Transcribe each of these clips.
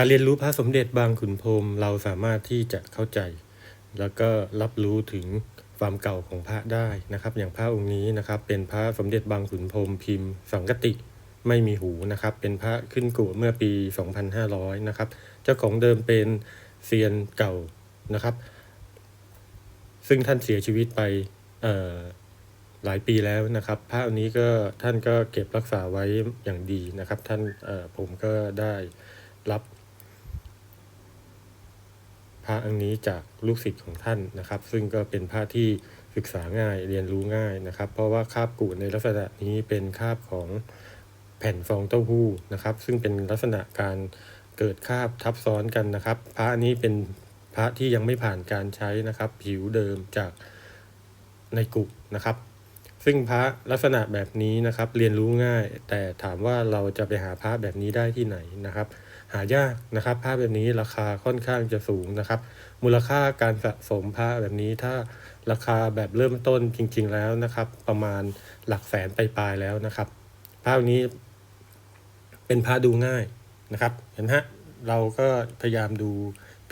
การเรียนรู้พระสมเด็จบางขุนพรมเราสามารถที่จะเข้าใจ แล้วก็รับรู้ถึงความเก่าของพระได้นะครับ อย่างพระองค์นี้นะครับเป็นพระสมเด็จบางขุนพรมพิมพ์สังกติไม่มีหูนะครับ เป็นพระขึ้นกุเมื่อปี 2500 นะครับ เจ้าของเดิมเป็นเซียนเก่านะครับ ซึ่งท่านเสียชีวิตไปหลายปีแล้วนะครับพระองค์นี้ก็ท่านก็เก็บรักษาไว้อย่างดีนะครับ ท่านผมก็ได้รับ ระองค์นี้จากลูกศิษย์ของท่านนะครับ ซึ่งก็เป็นพระที่ศึกษาง่ายเรียนรู้ง่ายนะครับ เพราะว่าคาบกูดในลักษณะนี้เป็นคาบของแผ่นฟองเต้าหู้นะครับ ซึ่งเป็นลักษณะการเกิดคาบทับซ้อนกันนะครับ พระนี้เป็นพระที่ยังไม่ผ่านการใช้นะครับ ผิวเดิมจากในกุนะครับ ซึ่งพระลักษณะแบบนี้นะครับ เรียนรู้ง่าย แต่ถามว่าเราจะไปหาพระแบบนี้ได้ที่ไหนนะครับ หายากนะครับผ้าแบบนี้ราคาค่อนข้างจะสูงนะครับ มูลค่าการสะสมผ้าแบบนี้ถ้าราคาแบบเริ่มต้นจริง ๆ แล้วนะครับ ประมาณหลักแสนไปลายๆแล้วนะครับผ้าแบบนี้เป็นผ้าดูง่ายนะครับ เห็นฮะเราก็พยายามดู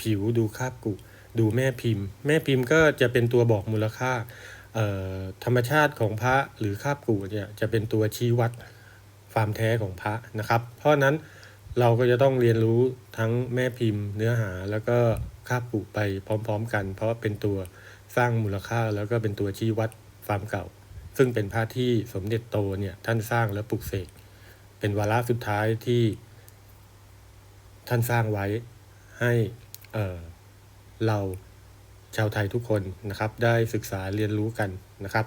ผิวดูคาบกุ ดูแม่พิมพ์ แม่พิมพ์ก็จะเป็นตัวบอกมูลค่าธรรมชาติของพระหรือคาบกุเนี่ยจะเป็นตัวชี้วัดความแท้ของพระนะครับ เพราะนั้น เราก็จะต้องเรียนรู้ทั้งแม่พิมพ์ เนื้อหาแล้วก็ค่าบปุไปพร้อม ๆ กัน เพราะเป็นตัวสร้างมูลค่าแล้วก็เป็นตัวชี้วัดความเก่า ซึ่งเป็นพระที่สมเด็จโตเนี่ยท่านสร้างและปลุกเสกเป็นวาระสุดท้ายที่ท่านสร้างไว้ให้เเราชาวไทยทุกคนนะครับ ได้ศึกษาเรียนรู้กันนะครับ